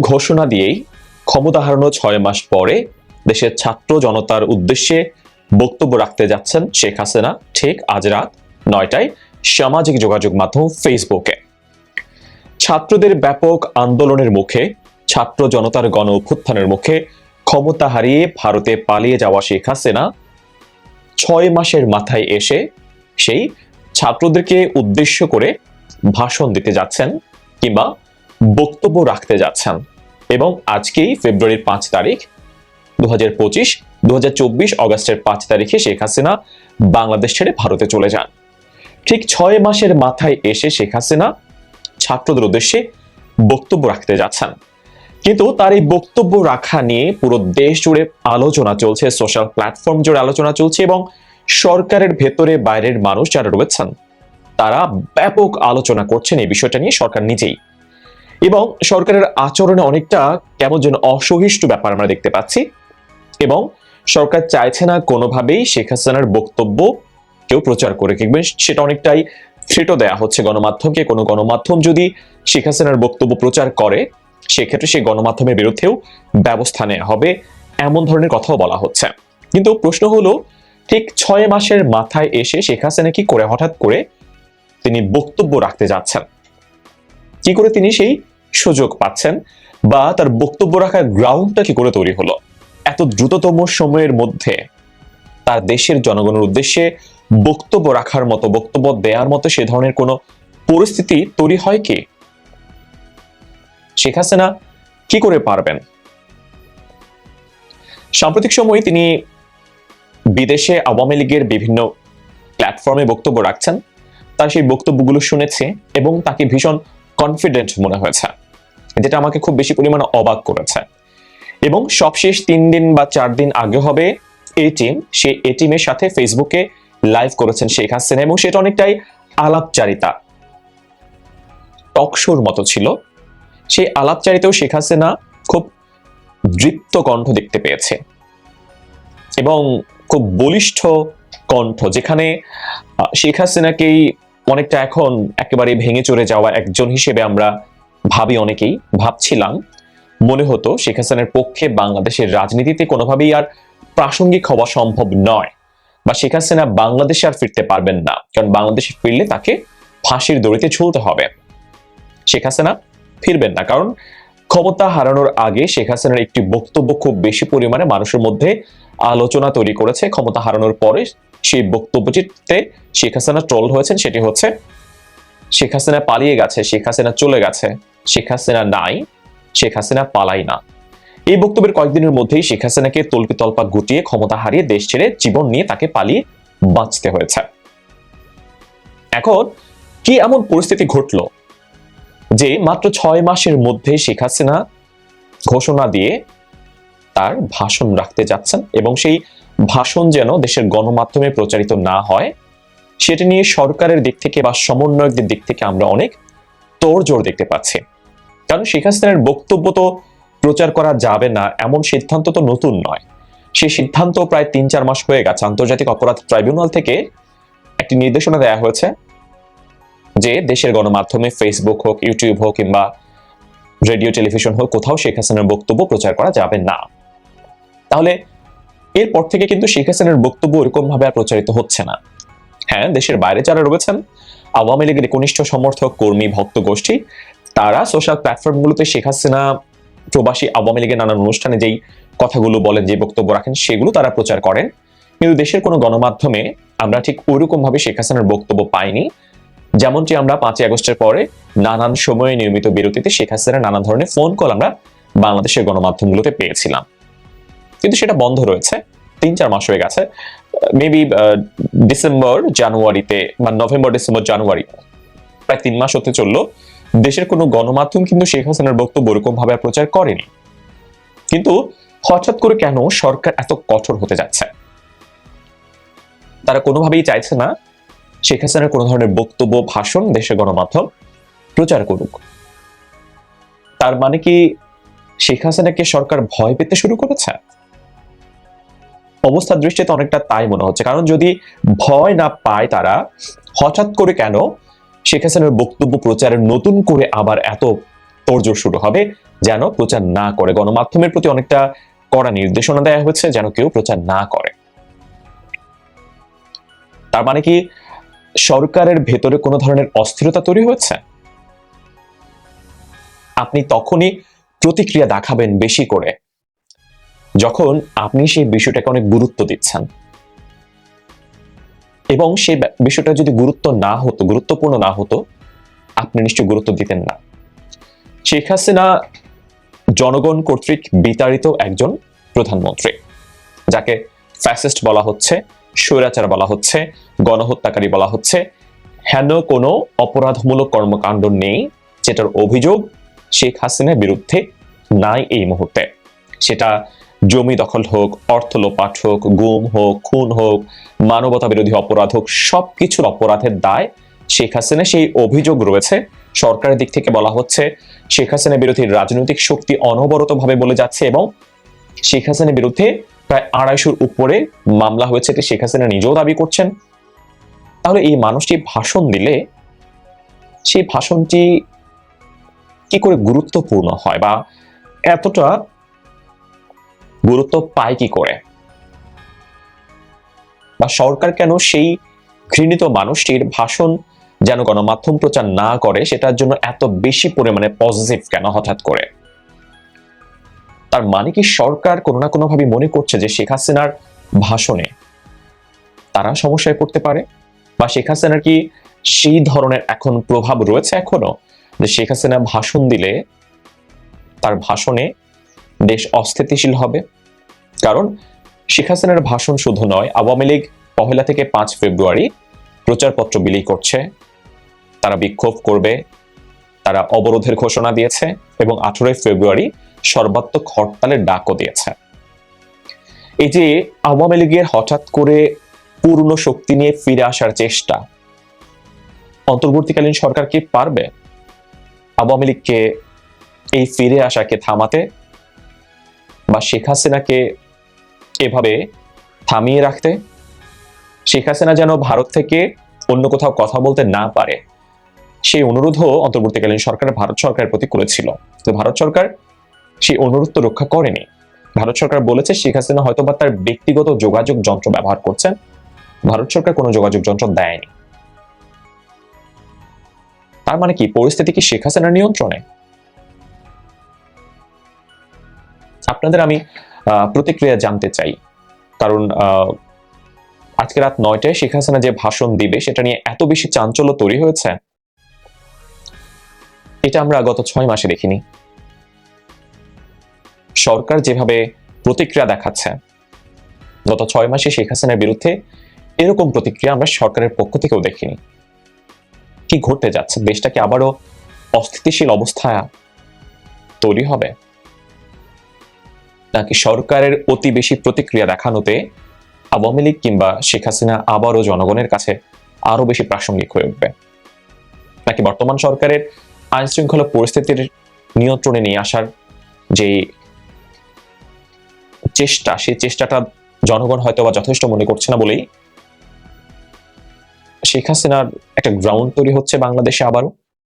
ঘোষণা দিয়েই ক্ষমতা হারানো ছয় মাস পরে দেশের ছাত্র জনতার উদ্দেশ্যে বক্তব্য রাখতে যাচ্ছেন শেখ হাসিনা ঠিক আজ রাত নয়টায় সামাজিক যোগাযোগ মাধ্যম ফেসবুকে। ছাত্রদের ব্যাপক আন্দোলনের মুখে, ছাত্র জনতার গণ অভ্যুত্থানের মুখে ক্ষমতা হারিয়ে ভারতে পালিয়ে যাওয়া শেখ হাসিনা ছয় মাসের মাথায় এসে সেই ছাত্রদেরকে উদ্দেশ্য করে ভাষণ দিতে যাচ্ছেন কিংবা বক্তব্য রাখতে যাচ্ছেন। এবং আজকেই ফেব্রুয়ারির পাঁচ তারিখ দু হাজার পঁচিশ দু হাজার চব্বিশ অগস্টের পাঁচ তারিখে শেখ হাসিনা বাংলাদেশ ছেড়ে ভারতে চলে যান। ঠিক ছয় মাসের মাথায় এসে শেখ হাসিনা ছাত্রদের উদ্দেশ্যে বক্তব্য রাখতে যাচ্ছেন। কিন্তু তার এই বক্তব্য রাখা নিয়ে পুরো দেশ জুড়ে আলোচনা চলছে, সোশ্যাল প্ল্যাটফর্ম জুড়ে আলোচনা চলছে এবং সরকারের ভেতরে বাইরের মানুষ যারা রয়েছেন, তারা ব্যাপক আলোচনা করছেন এই বিষয়টা নিয়ে সরকার নিজেই। এবং সরকারের আচরণে অনেকটা কেমন যেন অসহিষ্ণু ব্যাপার আমরা দেখতে পাচ্ছি। এবং সরকার চাইছে না কোনোভাবেই শেখ হাসিনার বক্তব্য কেউ প্রচার করে, কিংবা সেটা অনেকটাই থ্রেটও দেয়া হচ্ছে গণমাধ্যমকে। কোনো গণমাধ্যম যদি শেখ হাসিনার বক্তব্য প্রচার করে, সেক্ষেত্রে সেই গণমাধ্যমের বিরুদ্ধেও ব্যবস্থা নেওয়া হবে এমন ধরনের কথাও বলা হচ্ছে। কিন্তু প্রশ্ন হলো, ঠিক ছয় মাসের মাথায় এসে শেখ হাসিনা কি করে হঠাৎ করে তিনি বক্তব্য রাখতে যাচ্ছেন? কি করে তিনি সেই সুযোগ পাচ্ছেন বা তার বক্তব্য রাখার গ্রাউন্ডটা কি করে তৈরি হলো? এত দ্রুততম সময়ের মধ্যে তার দেশের জনগণের উদ্দেশ্যে বক্তব্য রাখার মতো, বক্তব্য দেওয়ার মতো সে ধরনের কোনো পরিস্থিতি তৈরি হয় কি? শেখ হাসিনা কি করে পারবেন? সাম্প্রতিক সময়ে তিনি বিদেশে আওয়ামী লীগের বিভিন্ন প্ল্যাটফর্মে বক্তব্য রাখছেন। তার সেই বক্তব্যগুলো শুনেছে এবং তাকে ভীষণ কনফিডেন্ট মনে হয়েছে, যেটা আমাকে খুব বেশি পরিমাণে অবাক করেছে। এবং সবশেষ তিন দিন বা চার দিন আগে হবে এই টিম, সে এ টিমের সাথে ফেসবুকে লাইভ করেছেন শেখ হাসিনা এবং সেটা অনেকটাই আলাপচারিতা। টকশোর মতো ছিল। সেই আলাপচারিতাও শেখ হাসিনা খুব দৃপ্ত কণ্ঠ দেখতে পেয়েছে। এবং খুব বলিষ্ঠ কণ্ঠ, যেখানে শেখ হাসিনাকেই অনেকটা এখন একেবারে ভেঙে চড়ে যাওয়া একজন হিসেবে আমরা ভাবি অনেকেই, ভাবছিলাম। মনে হতো শেখ হাসিনার পক্ষে বাংলাদেশের রাজনীতিতে কোনোভাবেই আর প্রাসঙ্গিক হওয়া সম্ভব নয় বা শেখ হাসিনা বাংলাদেশে আর ফিরতে পারবেন না, কারণ বাংলাদেশে ফিরলে তাকে ফাঁসির দড়িতে ঝুলতে হবে। শেখ হাসিনা ফিরবেন না, কারণ ক্ষমতা হারানোর আগে শেখ হাসিনার একটি বক্তব্য খুব বেশি পরিমাণে মানুষের মধ্যে আলোচনা তৈরি করেছে। ক্ষমতা হারানোর পরে সেই বক্তব্যটিতে শেখ হাসিনা ট্রল হয়েছেন সেটি হচ্ছে, শেখ হাসিনা পালিয়ে গেছে, শেখ হাসিনা চলে গেছে, শেখ হাসিনা নাই, শেখ হাসিনা পালাই না। এই বক্তব্যের কয়েকদিনের মধ্যেই শেখ হাসিনাকে তল্পি তল্পা গুটিয়ে, ক্ষমতা হারিয়ে দেশ ছেড়ে জীবন নিয়ে তাকে পালিয়ে বাঁচতে হয়েছে। এখন কি এমন পরিস্থিতি ঘটলো যে মাত্র ছয় মাসের মধ্যে শেখ হাসিনা ঘোষণা দিয়ে তার ভাষণ রাখতে যাচ্ছেন এবং সেই ভাষণ যেন দেশের গণমাধ্যমে প্রচারিত না হয়, সেটা নিয়ে সরকারের দিক থেকে বা সমন্বয়কদের দিক থেকে আমরা অনেক তোড়জোড় দেখতে পাচ্ছি। কারণ শেখ হাসিনার বক্তব্য তো প্রচার করা যাবে না, এমন সিদ্ধান্ত তো নতুন নয়। সে সিদ্ধান্ত প্রায় তিন চার মাস হয়ে গেছে। আন্তর্জাতিক অপরাধ ট্রাইব্যুনাল থেকে একটি নির্দেশনা দেওয়া হয়েছে যে দেশের গণমাধ্যমে ফেসবুক হোক ইউটিউব হোক কিংবা রেডিও, টেলিভিশন হোক, কোথাও শেখ হাসিনার বক্তব্য প্রচার করা যাবে না। তাহলে এরপর থেকে কিন্তু শেখ হাসিনার বক্তব্য ওরকম ভাবে আর প্রচারিত হচ্ছে না। হ্যাঁ দেশের বাইরে যারা রয়েছেন, আওয়ামী লীগের একনিষ্ঠ সমর্থক, কর্মী, ভক্ত, গোষ্ঠী, তারা সোশ্যাল প্ল্যাটফর্মগুলোতে শেখ হাসিনা প্রবাসী আওয়ামী লীগের নানান অনুষ্ঠানে যেই কথাগুলো বলেন, যে বক্তব্য রাখেন, সেগুলো তারা প্রচার করেন। কিন্তু দেশের কোনো গণমাধ্যমে আমরা ঠিক ওইরকম ভাবে শেখ হাসিনার বক্তব্য পাইনি। যেমনটি আমরা পাঁচই আগস্টের পরে নানান সময়ে নিয়মিত বিরতিতে শেখ হাসিনার নানা ধরনের ফোন কল আমরা বাংলাদেশের গণমাধ্যমগুলোতে পেয়েছিলাম। কিন্তু সেটা বন্ধ রয়েছে তিন চার মাস হয়ে গেছে। মেবি ডিসেম্বর জানুয়ারিতে বা নভেম্বর ডিসেম্বর জানুয়ারি প্রায় তিন মাস হতে চলল। দেশের কোনো গণমাধ্যম কিন্তু শেখ হাসিনার বক্তব্য ওরকম ভাবে প্রচার করেনি। কিন্তু হঠাৎ করে কেন সরকার এত কঠোর হতে যাচ্ছে? তারা কোনোভাবেই চাইছে না শেখ হাসিনার কোনো ধরনের বক্তব্য, ভাষণ দেশের গণমাধ্যম প্রচার করুক। তার মানে কি শেখ হাসিনাকে সরকার ভয় পেতে শুরু করেছে? অবস্থার দৃষ্টিতে অনেকটা তাই মনে হচ্ছে। কারণ যদি ভয় না পায় তারা, হঠাৎ করে কেন শেখ হাসিনার বক্তব্য প্রচারের নতুন করে আবার এত তোড়জোড় শুরু হবে? যেন প্রচার না করে। গণমাধ্যমের প্রতি অনেকটা কড়া নির্দেশনা দেওয়া হয়েছে যেন কেউ প্রচার না করে। তার মানে কি সরকারের ভেতরে কোনো ধরনের অস্থিরতা তৈরি হয়েছে? আপনি তখনই প্রতিক্রিয়া দেখাবেন বেশি করে। যখন আপনি সেই বিষয়টাকে অনেক গুরুত্ব দিচ্ছেন। এবং সেই বিষয়টা যদি গুরুত্ব না হতো, গুরুত্বপূর্ণ না হতো, আপনি নিশ্চয়ই গুরুত্ব দিতেন না। শেখ হাসিনা জনগণ কর্তৃক বিতাড়িত একজন প্রধানমন্ত্রী, যাকে ফ্যাসিস্ট বলা হচ্ছে, স্বৈরাচার বলা হচ্ছে, গণহত্যাকারী বলা হচ্ছে। হেন কোনো অপরাধমূলক কর্মকাণ্ড নেই, যেটার অভিযোগ শেখ হাসিনার বিরুদ্ধে নাই এই মুহূর্তে। সেটা জমি দখল হোক অর্থ লোপাট হোক, গুম হোক, খুন হোক মানবতা বিরোধী অপরাধ হোক, সবকিছুর অপরাধের দায় শেখ হাসিনা। সেই অভিযোগ রয়েছে। সরকারের দিক থেকে বলা হচ্ছে, শেখ হাসিনা বিরোধী রাজনৈতিক শক্তি অনবরতভাবে বলে যাচ্ছে এবং শেখ হাসিনার বিরুদ্ধে প্রায় আড়াইশোর উপরে মামলা হয়েছে এটি শেখ হাসিনা নিজেও দাবি করছেন। তাহলে এই মানুষটি ভাষণ দিলে, সেই ভাষণটি কি করে গুরুত্বপূর্ণ হয় বা এতটা গুরুত্ব পায় কি করে? বা সরকার কেন সেই ঘৃণিত মানুষটির ভাষণ যেন গণমাধ্যম প্রচার না করে, সেটার জন্য এত বেশি পরিমাণে পজিটিভ কেন হঠাৎ করে? তার মানে কি সরকার কোনো না কোনোভাবে মনে করছে যে শেখ হাসিনার ভাষণে তারা সমস্যায় পড়তে পারে? বা শেখ হাসিনার কি সেই ধরনের এখন প্রভাব রয়েছে এখনও? যে শেখ হাসিনা ভাষণ দিলে তার ভাষণে দেশ অস্থিতিশীল হবে। কারণ শেখ হাসিনার ভাষণ শুধু নয়, আওয়ামী লীগ পহেলা থেকে পাঁচ ফেব্রুয়ারি প্রচারপত্র বিলি করছে। তারা বিক্ষোভ করবে, তারা অবরোধের ঘোষণা দিয়েছে এবং আঠেরোই ফেব্রুয়ারি সর্বাত্মক হরতালের ডাকও দিয়েছে। এই যে আওয়ামী লীগের হঠাৎ করে পূর্ণ শক্তি নিয়ে ফিরে আসার চেষ্টা, অন্তর্বর্তীকালীন সরকার কি পারবে? আওয়ামী লীগকে এই ফিরে আসাকে থামাতে বা শেখ হাসিনাকে এভাবে থামিয়ে রাখতে, শেখ হাসিনা যেন ভারত থেকে অন্য কোথাও কথা বলতে না পারে, সেই অনুরোধও অন্তর্বর্তীকালীন সরকার, ভারত সরকারের প্রতি করেছিল। তো ভারত সরকার সেই অনুরোধ তো রক্ষা করেনি। ভারত সরকার বলেছে শেখ হাসিনা হয়তো বা তার ব্যক্তিগত যোগাযোগ যন্ত্র ব্যবহার করছেন। ভারত সরকার কোনো যোগাযোগ যন্ত্র দেয়নি। তার মানে কি? পরিস্থিতি কি শেখ হাসিনার নিয়ন্ত্রণে? আপনাদের আমি প্রতিক্রিয়া জানতে চাই। কারণ আজকে রাত নয়টায় শেখ হাসিনা যে ভাষণ দিবে, সেটা নিয়ে এত বেশি চাঞ্চল্য তৈরি হয়েছে? এটা আমরা গত ছয় মাসে দেখিনি। সরকার যেভাবে প্রতিক্রিয়া দেখাচ্ছে, গত ছয় মাসে শেখ হাসিনার বিরুদ্ধে এরকম প্রতিক্রিয়া আমরা সরকারের পক্ষ থেকেও দেখিনি। কি ঘটতে যাচ্ছে? দেশটাকে আবারও অস্থিতিশীল অবস্থা তৈরি হবে? নাকি সরকারের অতি বেশি প্রতিক্রিয়া দেখানোতে আওয়ামী লীগ কিংবা শেখ হাসিনা আবারও জনগণের কাছে আরও বেশি প্রাসঙ্গিক হয়ে উঠবে। নাকি বর্তমান সরকারের আইন শৃঙ্খলা পরিস্থিতির নিয়ন্ত্রণে নিয়ে আসার যে চেষ্টা, সেই চেষ্টাটা জনগণ হয়তো বা যথেষ্ট মনে করছে না বলেই শেখ হাসিনার একটা গ্রাউন্ড তৈরি হচ্ছে বাংলাদেশে আবারও।